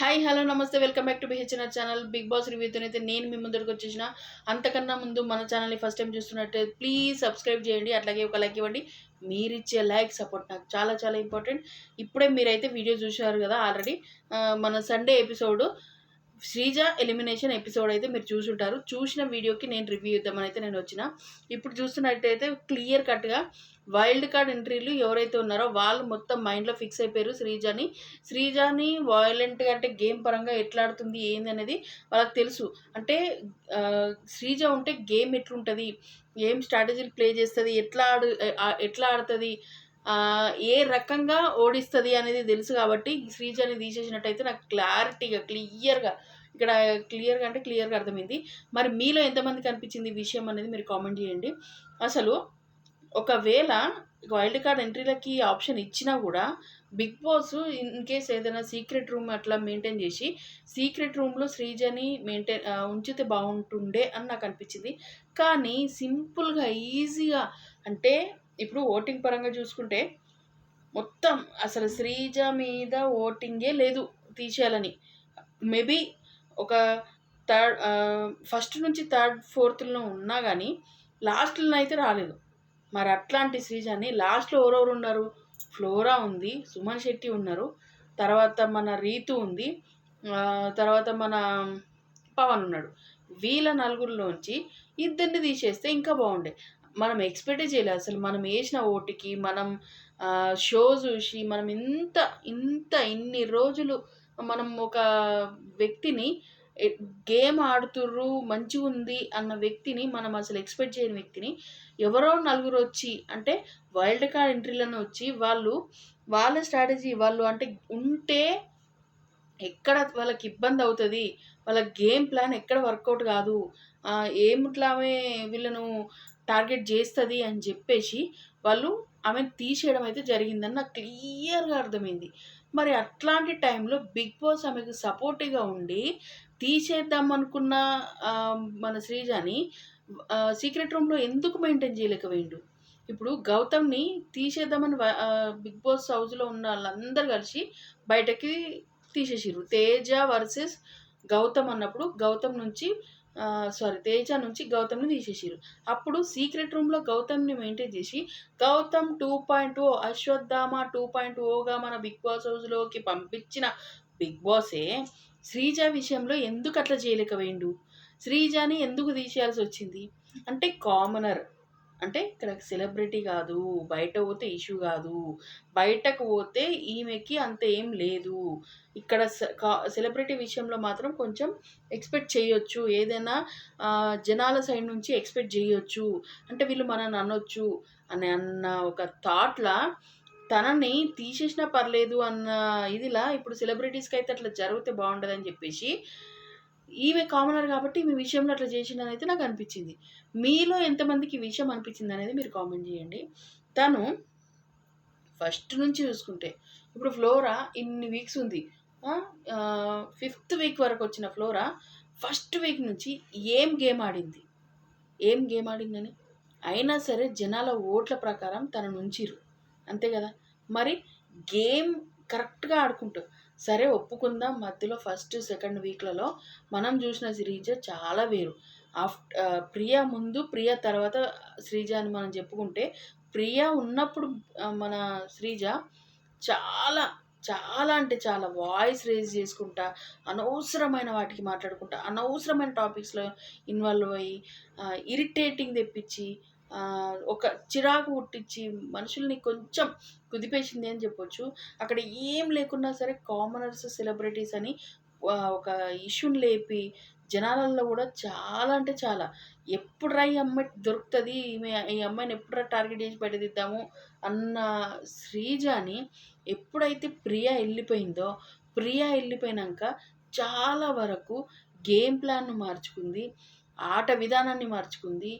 Hi hello నమస్తే welcome back to BHNR channel Bigg Boss రివ్యూతో అయితే నేను మీ ముందరికి వచ్చేసిన. అంతకన్నా ముందు మన ఛానల్ని ఫస్ట్ టైం చూస్తున్నట్టు ప్లీజ్ సబ్స్క్రైబ్ చేయండి అట్లాగే ఒక లైక్ ఇవ్వండి. మీరు ఇచ్చే లైక్ సపోర్ట్ నాకు చాలా చాలా ఇంపార్టెంట్ ఇప్పుడే మీరైతే వీడియో చూసారు కదా ఆల్రెడీ మన Sunday episode Sreeja elimination episode అయితే మీరు చూసుంటారు. చూసిన వీడియోకి నేను రివ్యూ ఇద్దామని అయితే నేను వచ్చిన. ఇప్పుడు చూస్తున్నట్టయితే క్లియర్ కట్గా వైల్డ్ కార్డ్ ఎంట్రీలు ఎవరైతే ఉన్నారో వాళ్ళు మొత్తం మైండ్లో ఫిక్స్ అయిపోయారు శ్రీజాని. శ్రీజాని వాయిలెంట్గా అంటే గేమ్ పరంగా ఎట్లా ఆడుతుంది ఏంది అనేది వాళ్ళకి తెలుసు. అంటే శ్రీజ ఉంటే గేమ్ ఎట్లుంటుంది? ఏం స్ట్రాటజీలు ప్లే చేస్తుంది? ఎట్లా ఆడు ఎట్లా ఆడుతుంది? ఏ రకంగా ఓడిస్తుంది అనేది తెలుసు కాబట్టి శ్రీజాని తీసేసినట్టయితే నాకు క్లారిటీగా క్లియర్గా ఇక్కడ క్లియర్గా అంటే క్లియర్గా అర్థమైంది. మరి మీలో ఎంతమందికి అనిపించింది ఈ విషయం అనేది మీరు కామెంట్ చేయండి. అసలు ఒకవేళ వైల్డ్ కార్డ్ ఎంట్రీలకి ఆప్షన్ ఇచ్చినా కూడా బిగ్ బాస్ ఇన్ కేస్ ఏదైనా సీక్రెట్ రూమ్ అట్లా మెయింటైన్ చేసి సీక్రెట్ రూమ్లో శ్రీజని మెయింటైన్ ఉంచితే బాగుంటుండే అని నాకు అనిపించింది. కానీ సింపుల్గా ఈజీగా అంటే ఇప్పుడు ఓటింగ్ పరంగా చూసుకుంటే మొత్తం అసలు శ్రీజ మీద ఓటింగే లేదు తీసేయాలని. మేబీ ఒక థర్డ్ ఫస్ట్ నుంచి థర్డ్ ఫోర్త్లో ఉన్నా కానీ లాస్ట్లో అయితే రాలేదు. మరి అట్లాంటి శ్రీజాని లాస్ట్లో ఎవరెవరు ఉన్నారు? ఫ్లోరా ఉంది సుమన్ శెట్టి ఉన్నారు తర్వాత మన రీతు ఉంది తర్వాత మన పవన్ ఉన్నాడు. వీళ్ళ నలుగురిలోంచి ఇద్దరిని తీసేస్తే ఇంకా బాగుండే. మనం ఎక్స్పెక్టే చేయలేదు. అసలు మనం వేసిన ఓటుకి మనం షో చూసి మనం ఇంత ఇంత ఇన్ని రోజులు మనం ఒక వ్యక్తిని గేమ్ ఆడుతుర్రు మంచిగా ఉంది అన్న వ్యక్తిని మనం అసలు ఎక్స్పెక్ట్ చేయని వ్యక్తిని ఎవరో నలుగురు వచ్చి అంటే వైల్డ్ కార్డ్ ఎంట్రీలను వచ్చి వాళ్ళు వాళ్ళ స్ట్రాటజీ వాళ్ళు అంటే ఉంటే ఎక్కడ వాళ్ళకి ఇబ్బంది అవుతుంది వాళ్ళ గేమ్ ప్లాన్ ఎక్కడ వర్కౌట్ కాదు ఏమిట్లామే వీళ్ళను టార్గెట్ చేస్తుంది అని చెప్పేసి వాళ్ళు ఆమె తీసేయడం అయితే జరిగిందని నాకు క్లియర్గా అర్థమైంది. మరి అట్లాంటి టైంలో బిగ్ బాస్ ఆమెకు సపోర్టివ్గా ఉండి తీసేద్దాం అనుకున్న మన శ్రీజాని సీక్రెట్ రూమ్లో ఎందుకు మెయింటైన్ చేయలేకపోయిండు? ఇప్పుడు గౌతమ్ని తీసేద్దామని బిగ్ బాస్ హౌస్లో ఉన్న వాళ్ళందరూ కలిసి బయటకి తీసేసిర్రు. తేజ వర్సెస్ గౌతమ్ అన్నప్పుడు గౌతమ్ నుంచి సారీ తేజ నుంచి గౌతమ్ని తీసేసిరు అప్పుడు సీక్రెట్ రూమ్లో గౌతమ్ని మెయింటైన్ చేసి Gautham two point O Ashwatthama two point ఓగా మన బిగ్ బాస్ హౌస్లోకి పంపించిన బిగ్ బాసే శ్రీజ విషయంలో ఎందుకు అట్లా చేయలేకపోయిండు? శ్రీజని ఎందుకు తీసేయాల్సి వచ్చింది? అంటే కామనర్ అంటే ఇక్కడ సెలబ్రిటీ కాదు బయట పోతే ఇష్యూ కాదు బయటకు పోతే ఈమెకి అంత ఏం లేదు. ఇక్కడ సెలబ్రిటీ విషయంలో మాత్రం కొంచెం ఎక్స్పెక్ట్ చేయొచ్చు. ఏదైనా జనాల సైడ్ నుంచి ఎక్స్పెక్ట్ చేయొచ్చు. అంటే వీళ్ళు మనని అనొచ్చు. అని అన్న ఒక థాట్లా తనని తీసేసినా పర్లేదు అన్న ఇదిలా ఇప్పుడు సెలబ్రిటీస్కి అయితే అట్లా జరిగితే బాగుండదని చెప్పేసి ఈమె కామనర్ కాబట్టి ఈమె విషయంలో అట్లా చేసిందని అయితే నాకు అనిపించింది. మీలో ఎంతమందికి ఈ విషయం అనిపించింది అనేది మీరు కామెంట్ చేయండి. తను ఫస్ట్ నుంచి చూసుకుంటే ఇప్పుడు ఫ్లోరా ఇన్ని వీక్స్ ఉంది. ఫిఫ్త్ వీక్ వరకు వచ్చిన ఫ్లోరా ఫస్ట్ వీక్ నుంచి ఏం గేమ్ ఆడింది? ఏం గేమ్ ఆడిందని? అయినా సరే జనాల ఓట్ల ప్రకారం తన నుంచిరు అంతే కదా? మరి గేమ్ కరెక్ట్గా ఆడుకుంటూ. సరే ఒప్పుకుందాం మధ్యలో ఫస్ట్ సెకండ్ వీక్లలో మనం చూసిన సిరీజ్ చాలా వేరు. ఆఫ్టర్ ప్రియా ముందు ప్రియా తర్వాత శ్రీజ అని మనం చెప్పుకుంటే ప్రియా ఉన్నప్పుడు మన శ్రీజ చాలా చాలా అంటే చాలా వాయిస్ రేజ్ చేసుకుంటా అనవసరమైన వాటికి మాట్లాడుకుంటా అనవసరమైన టాపిక్స్లో ఇన్వాల్వ్ అయ్యి ఇరిటేటింగ్ తెప్పించి ఒక చిరాకు పుట్టించి మనుషుల్ని కొంచెం కుదిపేసింది అని చెప్పొచ్చు. అక్కడ ఏం లేకున్నా సరే కామనర్స్ సెలబ్రిటీస్ అని ఒక ఇష్యూని లేపి జనాలలో కూడా చాలా అంటే చాలా ఎప్పుడు రా ఈ అమ్మాయి దొరుకుతుంది? ఈమె ఈ అమ్మాయిని ఎప్పుడు టార్గెట్ చేసి బయటదిద్దాము అన్న శ్రీజాని ఎప్పుడైతే ప్రియా వెళ్ళిపోయిందో ప్రియా వెళ్ళిపోయినాక చాలా వరకు గేమ్ ప్లాన్ను మార్చుకుంది ఆట విధానాన్ని మార్చుకుంది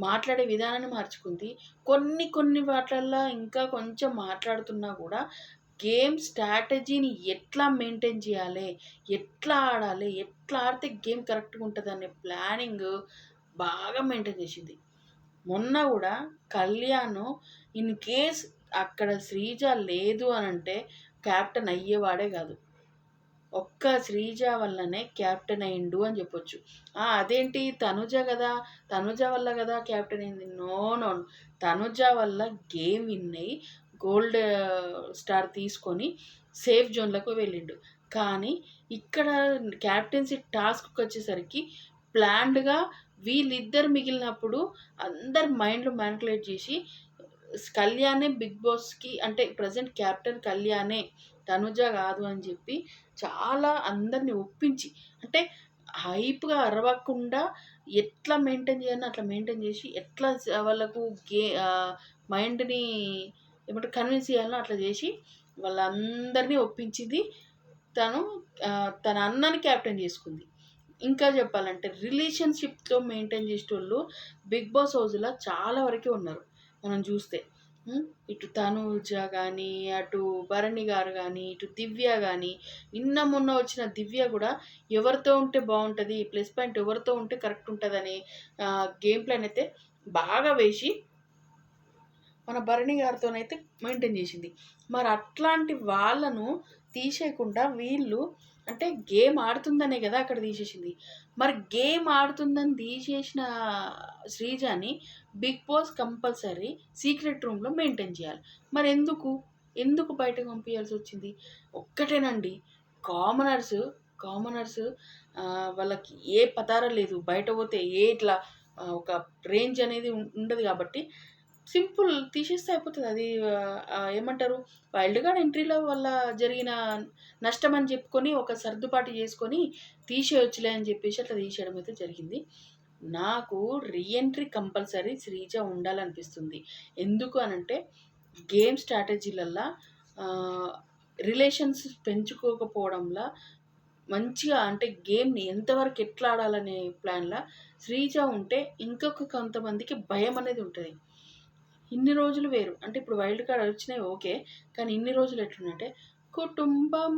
మాట్లాడే విధానాన్ని మార్చుకుంది. కొన్ని కొన్ని వాటిల్లో ఇంకా కొంచెం మాట్లాడుతున్నా కూడా గేమ్ స్ట్రాటజీని ఎట్లా మెయింటైన్ చేయాలి? ఎట్లా ఆడాలి? ఎట్లా ఆడితే గేమ్ కరెక్ట్గా ఉంటుంది అనే ప్లానింగ్ బాగా మెయింటైన్ చేసింది. మొన్న కూడా కళ్యాణ్ ఇన్ కేస్ అక్కడ శ్రీజ లేదు అని అంటే క్యాప్టెన్ అయ్యేవాడే కాదు. ఒక్క శ్రీజ వల్లనే క్యాప్టెన్ అయిండు అని చెప్పొచ్చు. ఆ, అదేంటి? తనుజ కదా. తనుజ వల్ల కదా క్యాప్టెన్ అయింది. నో నో తనుజ వల్ల గేమ్ విన్ అయ్యి గోల్డ్ స్టార్ తీసుకొని సేఫ్ జోన్లకు వెళ్ళిండు. కానీ ఇక్కడ క్యాప్టెన్సీ టాస్క్కి వచ్చేసరికి ప్లాన్డ్గా వీళ్ళిద్దరు మిగిలినప్పుడు అందరు మైండ్లు మ్యానికులేట్ చేసి కళ్యాణే బిగ్ బాస్కి అంటే ప్రజెంట్ క్యాప్టెన్ కళ్యాణే తనుజ కాదు అని చెప్పి చాలా అందరిని ఒప్పించి అంటే హైప్గా అరవకుండా ఎట్లా మెయింటైన్ చేయాలో అట్లా మెయింటైన్ చేసి ఎట్లా స- వాళ్ళకు గే మైండ్ని ఏమంటారు కన్విన్స్ చేయాలో అట్లా చేసి వాళ్ళందరినీ ఒప్పించింది తను తన అన్నని క్యాప్టెన్ చేసుకుంది. ఇంకా చెప్పాలంటే రిలేషన్షిప్తో మెయింటైన్ చేసేటోళ్ళు బిగ్ బాస్ హౌస్లో చాలా వరకే ఉన్నారు. మనం చూస్తే ఇటు తనూజ కానీ అటు భరణి గారు కానీ ఇటు దివ్య కానీ నిన్న మొన్న వచ్చిన దివ్య కూడా ఎవరితో ఉంటే బాగుంటుంది ప్లస్ పాయింట్ ఎవరితో ఉంటే కరెక్ట్ ఉంటుందని గేమ్ ప్లాన్ అయితే బాగా వేసి మన భరణి గారితోనైతే మెయింటైన్ చేసింది. మరి అట్లాంటి వాళ్ళను తీసేయకుండా వీళ్ళు అంటే గేమ్ ఆడుతుందనే కదా అక్కడ తీసేసింది. మరి గేమ్ ఆడుతుందని తీసేసిన శ్రీజాని బిగ్ బాస్ కంపల్సరీ సీక్రెట్ రూమ్లో మెయింటైన్ చేయాలి. మరి ఎందుకు? ఎందుకు బయటకు పంపించాల్సి వచ్చింది? ఒక్కటేనండి. కామనర్స్ కామనర్స్ వాళ్ళకి ఏ పదార లేదు. బయట పోతే ఏ ఇట్లా ఒక రేంజ్ అనేది ఉండదు కాబట్టి సింపుల్ తీసేస్తే అయిపోతుంది. అది ఏమంటారు? వైల్డ్ కార్డ్ ఎంట్రీలో వల్ల జరిగిన నష్టం అని చెప్పుకొని ఒక సర్దుబాటు చేసుకొని తీసేయొచ్చులే అని చెప్పేసి అట్లా తీసేయడం అయితే జరిగింది. నాకు రీఎంట్రీ కంపల్సరీ శ్రీజ ఉండాలనిపిస్తుంది. ఎందుకు అనంటే గేమ్ స్ట్రాటజీలల్లో రిలేషన్స్ పెంచుకోకపోవడంలో మంచిగా అంటే గేమ్ని ఎంతవరకు ఎట్లా ఆడాలనే ప్లాన్లో శ్రీజ ఉంటే ఇంకొక కొంతమందికి భయం అనేది ఉంటుంది. ఇన్ని రోజులు వేరు. అంటే ఇప్పుడు వైల్డ్ కార్డ్ వచ్చినాయి ఓకే. కానీ ఇన్ని రోజులు ఎట్లుందంటే కుటుంబం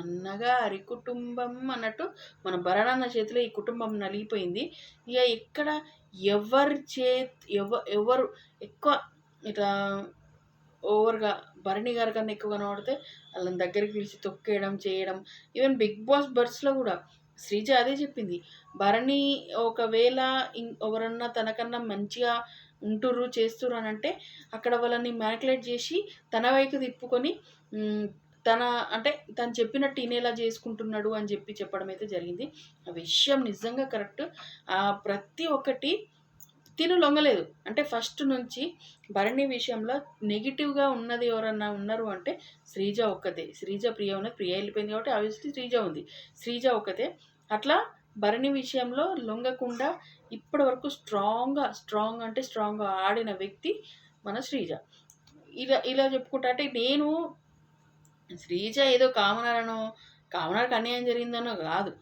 అన్నగారి కుటుంబం అన్నట్టు మన భరణాన్న చేతిలో ఈ కుటుంబం నలిగిపోయింది. ఇక ఇక్కడ ఎవరి చే ఎవ ఎవరు ఎక్కువ ఇట్లా ఓవర్గా భరణి గారి కన్నా ఎక్కువ కనబడితే వాళ్ళని దగ్గరికి పిలిచి తొక్కేయడం చేయడం ఈవెన్ బిగ్ బాస్ బర్డ్స్లో కూడా శ్రీజ అదే చెప్పింది. భరణి ఒకవేళ ఇం- ఎవరన్నా తనకన్నా మంచిగా ఉంటుర్రు చేస్తుర్రు అని అంటే అక్కడ వాళ్ళని మ్యానికులేట్ చేసి తన వైపు తిప్పుకొని తన అంటే తను చెప్పినట్టు ఇనేలా చేసుకుంటున్నాడు అని చెప్పి చెప్పడం అయితే జరిగింది. ఆ విషయం నిజంగా కరెక్ట్. ప్రతి ఒక్కటి తిను లొంగలేదు. అంటే ఫస్ట్ నుంచి భరణి విషయంలో నెగిటివ్గా ఉన్నది ఎవరన్నా ఉన్నారు అంటే శ్రీజ ఒక్కతే. శ్రీజ ప్రియ ఉన్నది. ప్రియ వెళ్ళిపోయింది కాబట్టి ఆబ్వియస్లీ శ్రీజ ఉంది. శ్రీజ ఒక్కతే. అట్లా భరణి విషయంలో లొంగకుండా ఇప్పటి వరకు స్ట్రాంగ్గా స్ట్రాంగ్ అంటే స్ట్రాంగ్గా ఆడిన వ్యక్తి మన శ్రీజ. ఇలా ఇలా చెప్పుకుంటా అంటే నేను శ్రీజ ఏదో కామనాలను కామనాలకు అన్యాయం జరిగిందనో కాదు.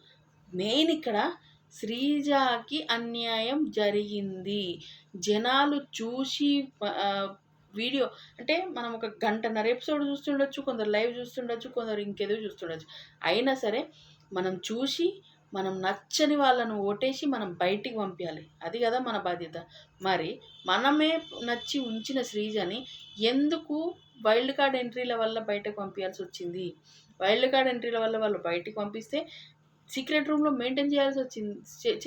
మెయిన్ ఇక్కడ శ్రీజాకి అన్యాయం జరిగింది. జనాలు చూసి వీడియో అంటే మనం ఒక గంటన్నర ఎపిసోడ్ చూస్తుండొచ్చు కొందరు లైవ్ చూస్తుండొచ్చు కొందరు ఇంకేదో చూస్తుండొచ్చు. అయినా సరే మనం చూసి మనం నచ్చని వాళ్ళను ఓటేసి మనం బయటికి పంపించాలి అది కదా మన బాధ్యత. మరి మనమే నచ్చి ఉంచిన శ్రీజని ఎందుకు వైల్డ్ కార్డ్ ఎంట్రీల వల్ల బయటకు పంపించాల్సి వచ్చింది? వైల్డ్ కార్డ్ ఎంట్రీల వల్ల వాళ్ళు బయటకు పంపిస్తే సీక్రెట్ రూమ్లో మెయింటైన్ చేయాల్సి వచ్చింది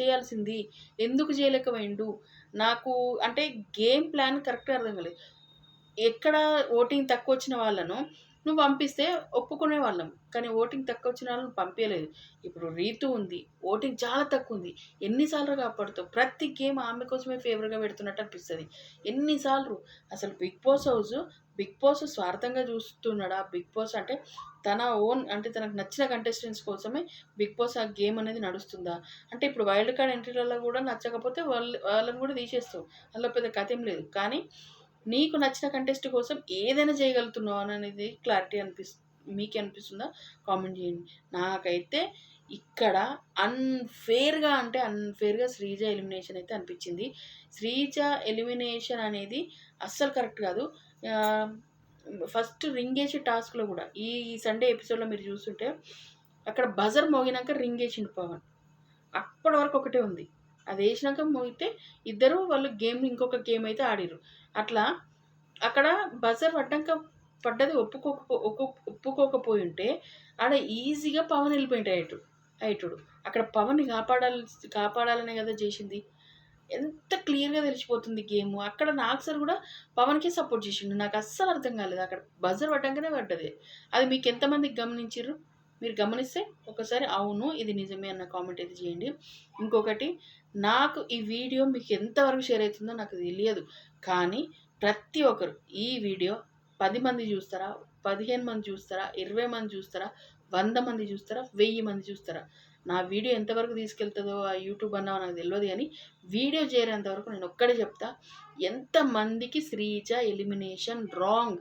చేయాల్సింది. ఎందుకు చేయలేకపోయిండు? నాకు అంటే గేమ్ ప్లాన్ కరెక్ట్గా అర్థం కాలేదు. ఎక్కడ ఓటింగ్ తక్కువ వచ్చిన వాళ్ళను నువ్వు పంపిస్తే ఒప్పుకునే వాళ్ళం. కానీ ఓటింగ్ తక్కువ వచ్చిన వాళ్ళని పంపించలేదు ఇప్పుడు రీతు ఉంది. ఓటింగ్ చాలా తక్కువ ఉంది ఎన్నిసార్లు కాపాడుతావు? ప్రతి గేమ్ ఆమె కోసమే ఫేవర్గా పెడుతున్నట్టు అనిపిస్తుంది. ఎన్నిసార్లు? అసలు Bigg Boss house Bigg Boss స్వార్థంగా చూస్తున్నాడా? బిగ్ బాస్ అంటే తన ఓన్ అంటే తనకు నచ్చిన కంటెస్టెంట్స్ కోసమే బిగ్ బాస్ ఆ గేమ్ అనేది నడుస్తుందా? అంటే ఇప్పుడు వైల్డ్ కార్డ్ ఎంట్రీలలో కూడా నచ్చకపోతే వాళ్ళు వాళ్ళని కూడా తీసేస్తావు. అందులో పెద్ద కథ ఏం లేదు. కానీ నీకు నచ్చిన కంటెస్ట్ కోసం ఏదైనా చేయగలుగుతున్నావు అని అనేది క్లారిటీ అనిపిస్తుంది మీకు అనిపిస్తుందా? కామెంట్ చేయండి. నాకైతే ఇక్కడ అన్ఫేర్గా అంటే అన్ఫేర్గా శ్రీజ ఎలిమినేషన్ అయితే అనిపించింది. శ్రీజ ఎలిమినేషన్ అనేది అస్సలు కరెక్ట్ కాదు. ఫస్ట్ రింగ్ వేసే టాస్క్లో కూడా ఈ సండే ఎపిసోడ్లో మీరు చూస్తుంటే అక్కడ బజర్ మోగినాక రింగ్ వేసిండు పవన్. అప్పటి వరకు ఒకటే ఉంది. అది వేసినాక మోగితే ఇద్దరు వాళ్ళు గేమ్ ఇంకొక గేమ్ అయితే ఆడిరు అట్లా అక్కడ బజర్ పడ్డాక పడ్డది ఒప్పుకోకపో ఒప్పుకోకపోయి ఉంటే ఆడ ఈజీగా పవన్ వెళ్ళిపోయింటాయి అయ్యటు అయ్యటుడు అక్కడ పవన్ని కాపాడాలి కాపాడాలనే కదా చేసింది. ఎంత క్లియర్గా తెలిసిపోతుంది గేమ్. అక్కడ నాకు సార్ కూడా పవన్కి సపోర్ట్ చేసిండు. నాకు అస్సలు అర్థం కాలేదు. అక్కడ బజర్ పడ్డాకనే పడ్డది. అది మీకు ఎంతమందికి గమనించారు మీరు గమనిస్తే ఒకసారి అవును ఇది నిజమే అన్న కామెంట్ అయితే చేయండి. ఇంకొకటి నాకు ఈ వీడియో మీకు ఎంతవరకు షేర్ అవుతుందో నాకు తెలియదు. కానీ ప్రతి ఒక్కరు ఈ వీడియో పది మంది చూస్తారా పదిహేను మంది చూస్తారా ఇరవై మంది చూస్తారా వంద మంది చూస్తారా వెయ్యి మంది చూస్తారా? నా వీడియో ఎంతవరకు తీసుకెళ్తుందో ఆ యూట్యూబ్ అన్నా నాకు తెలియదు కానీ వీడియో చేరేంత వరకు నేను ఒక్కడే చెప్తా ఎంతమందికి శ్రీజ ఎలిమినేషన్ రాంగ్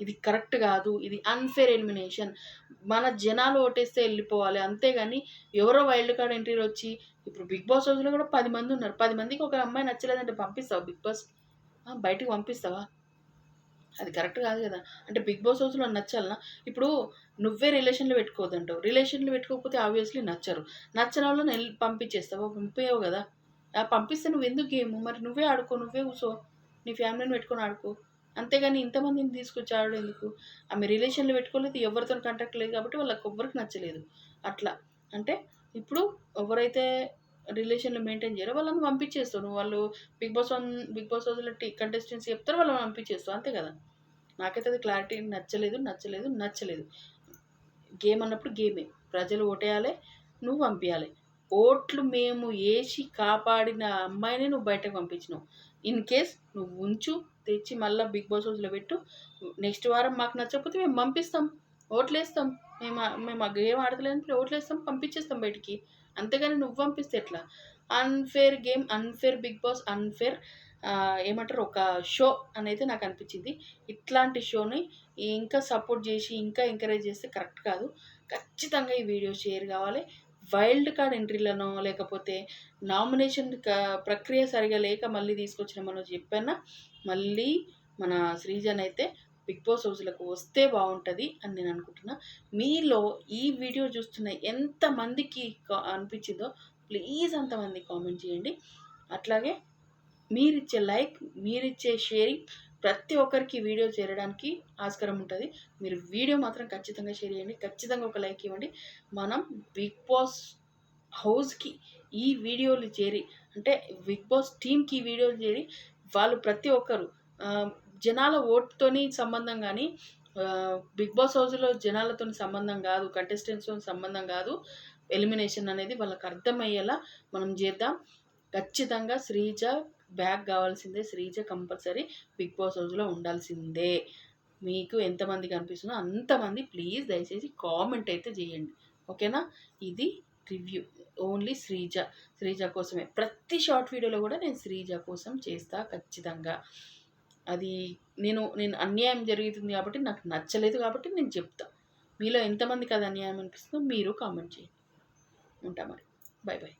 ఇది కరెక్ట్ కాదు ఇది అన్ఫేర్ ఎలిమినేషన్ మన జనాలు ఓటేస్తే వెళ్ళిపోవాలి. అంతేగాని ఎవరో వైల్డ్ కార్డ్ ఎంట్రీ వచ్చి ఇప్పుడు బిగ్ బాస్ హౌస్లో కూడా పది మంది ఉన్నారు. పది మందికి ఒక అమ్మాయి నచ్చలేదంటే పంపిస్తావు బిగ్ బాస్? బయటికి పంపిస్తావా? అది కరెక్ట్ కాదు కదా. అంటే బిగ్ బాస్ హౌస్లో నచ్చాలనా? ఇప్పుడు నువ్వే రిలేషన్లు పెట్టుకోవద్దంటావు. రిలేషన్లు పెట్టుకోకపోతే ఆబ్వియస్లీ నచ్చరు. నచ్చని వాళ్ళని వెళ్ళి పంపించేస్తావా. పంపేయవు కదా. పంపిస్తే నువ్వు ఎందుకు గేమ్? మరి నువ్వే ఆడుకో నువ్వే కూసో. నీ ఫ్యామిలీని పెట్టుకొని ఆడుకో. అంతేగాని ఇంతమందిని తీసుకొచ్చాడు ఎందుకు? ఆమె రిలేషన్లు పెట్టుకోలేదు ఎవరితో కాంటాక్ట్ లేదు కాబట్టి వాళ్ళకి ఎవ్వరికి నచ్చలేదు. అట్లా. అంటే ఇప్పుడు ఎవరైతే రిలేషన్లో మెయింటైన్ చేయరో వాళ్ళని పంపించేస్తావు. నువ్వు వాళ్ళు Bigg Boss one Bigg Boss T contestants చెప్తారు వాళ్ళని పంపించేస్తావు. అంతే కదా? నాకైతే అది క్లారిటీ నచ్చలేదు నచ్చలేదు నచ్చలేదు. గేమ్ అన్నప్పుడు గేమే. ప్రజలు ఓటేయాలి నువ్వు పంపించాలి ఓట్లు మేము వేసి కాపాడిన అమ్మాయిని నువ్వు బయటకు పంపించినావు. ఇన్ కేస్ నువ్వు ఉంచు తెచ్చి మళ్ళీ బిగ్ బాస్ హౌస్లో పెట్టు నెక్స్ట్ వారం మాకు నచ్చకపోతే మేము పంపిస్తాం. ఓట్లేస్తాం. మేము మేము ఆ గేమ్ ఆడతలేదంటే ఓట్లేస్తాం పంపించేస్తాం బయటికి. అంతేగాని నువ్వు పంపిస్తే ఎట్లా? Unfair game unfair Bigg Boss unfair ఏమంటారు ఒక షో అనేది నాకు అనిపించింది. ఇట్లాంటి షోని ఇంకా సపోర్ట్ చేసి ఇంకా ఎంకరేజ్ చేస్తే కరెక్ట్ కాదు. ఖచ్చితంగా ఈ వీడియో షేర్ కావాలి. వైల్డ్ కార్డ్ ఎంట్రీలను లేకపోతే నామినేషన్ ప్రక్రియ సరిగా లేక మళ్ళీ తీసుకొచ్చిన మనం చెప్పానా? మళ్ళీ మన శ్రీజన్ అయితే బిగ్ బాస్ హౌస్లకు వస్తే బాగుంటుంది అని నేను అనుకుంటున్నా. మీలో ఈ వీడియో చూస్తున్న ఎంతమందికి కా- అనిపించిందో ప్లీజ్ అంతమంది కామెంట్ చేయండి. అట్లాగే మీరిచ్చే లైక్ మీరిచ్చే షేరింగ్ ప్రతి ఒక్కరికి వీడియో చేరడానికి ఆస్కారం ఉంటుంది. మీరు వీడియో మాత్రం ఖచ్చితంగా షేర్ చేయండి. ఖచ్చితంగా ఒక లైక్ ఇవ్వండి. మనం బిగ్ బాస్ హౌస్కి ఈ వీడియోలు చేరి అంటే బిగ్ బాస్ టీంకి ఈ వీడియోలు చేరి వాళ్ళు ప్రతి ఒక్కరు జనాల ఓటుతోని సంబంధం కానీ బిగ్ బాస్ హౌస్లో జనాలతో సంబంధం కాదు కంటెస్టెంట్స్తో సంబంధం కాదు ఎలిమినేషన్ అనేది వాళ్ళకి అర్థమయ్యేలా మనం చేద్దాం. ఖచ్చితంగా శ్రీజ బ్యాగ్ కావాల్సిందే శ్రీజ కంపల్సరీ బిగ్ బాస్ హౌస్లో ఉండాల్సిందే. మీకు ఎంతమంది కనిపిస్తుందో అంతమంది ప్లీజ్ దయచేసి కామెంట్ అయితే చేయండి. ఓకేనా? ఇది రివ్యూ. ఓన్లీ శ్రీజ. శ్రీజ కోసమే. ప్రతి షార్ట్ వీడియోలో కూడా నేను శ్రీజ కోసం చేస్తా ఖచ్చితంగా. అది నేను నేను అన్యాయం జరుగుతుంది కాబట్టి నాకు నచ్చలేదు కాబట్టి నేను చెప్తా. మీలో ఎంతమందికి అది అన్యాయం అనిపిస్తుందో మీరు కామెంట్ చేయండి. ఉంటా మరి. Bye bye